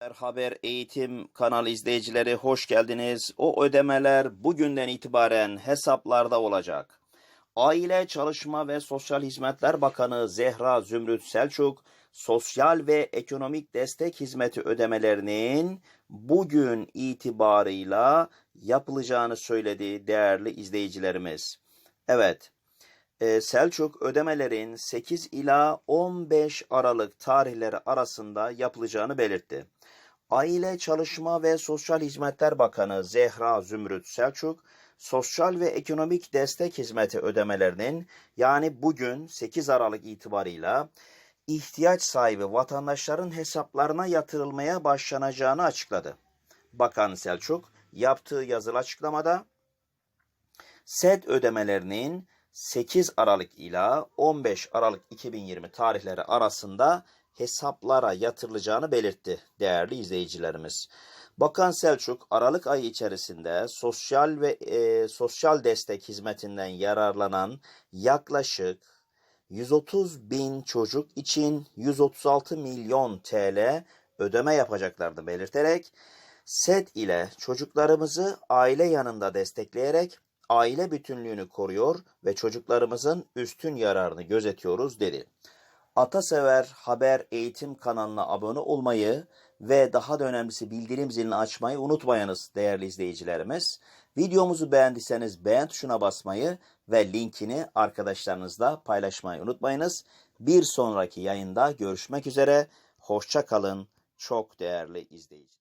Haber Eğitim kanalı izleyicileri hoş geldiniz. O ödemeler bugünden itibaren hesaplarda olacak. Aile Çalışma ve Sosyal Hizmetler Bakanı Zehra Zümrüt Selçuk, sosyal ve ekonomik destek hizmeti ödemelerinin bugün itibarıyla yapılacağını söyledi değerli izleyicilerimiz. Evet, Selçuk ödemelerin 8 ila 15 Aralık tarihleri arasında yapılacağını belirtti. Aile Çalışma ve Sosyal Hizmetler Bakanı Zehra Zümrüt Selçuk, sosyal ve ekonomik destek hizmeti ödemelerinin yani bugün 8 Aralık itibarıyla ihtiyaç sahibi vatandaşların hesaplarına yatırılmaya başlanacağını açıkladı. Bakan Selçuk yaptığı yazılı açıklamada SED ödemelerinin 8 Aralık ila 15 Aralık 2020 tarihleri arasında hesaplara yatırılacağını belirtti değerli izleyicilerimiz. Bakan Selçuk Aralık ayı içerisinde sosyal ve e, sosyal destek hizmetinden yararlanan yaklaşık 130 bin çocuk için 136 milyon TL ödeme yapacaklarını belirterek SED ile çocuklarımızı aile yanında destekleyerek aile bütünlüğünü koruyor ve çocuklarımızın üstün yararını gözetiyoruz dedi. Atasever Haber Eğitim kanalına abone olmayı ve daha da önemlisi bildirim zilini açmayı unutmayınız değerli izleyicilerimiz. Videomuzu beğendiyseniz beğen tuşuna basmayı ve linkini arkadaşlarınızla paylaşmayı unutmayınız. Bir sonraki yayında görüşmek üzere. Hoşça kalın çok değerli izleyiciler.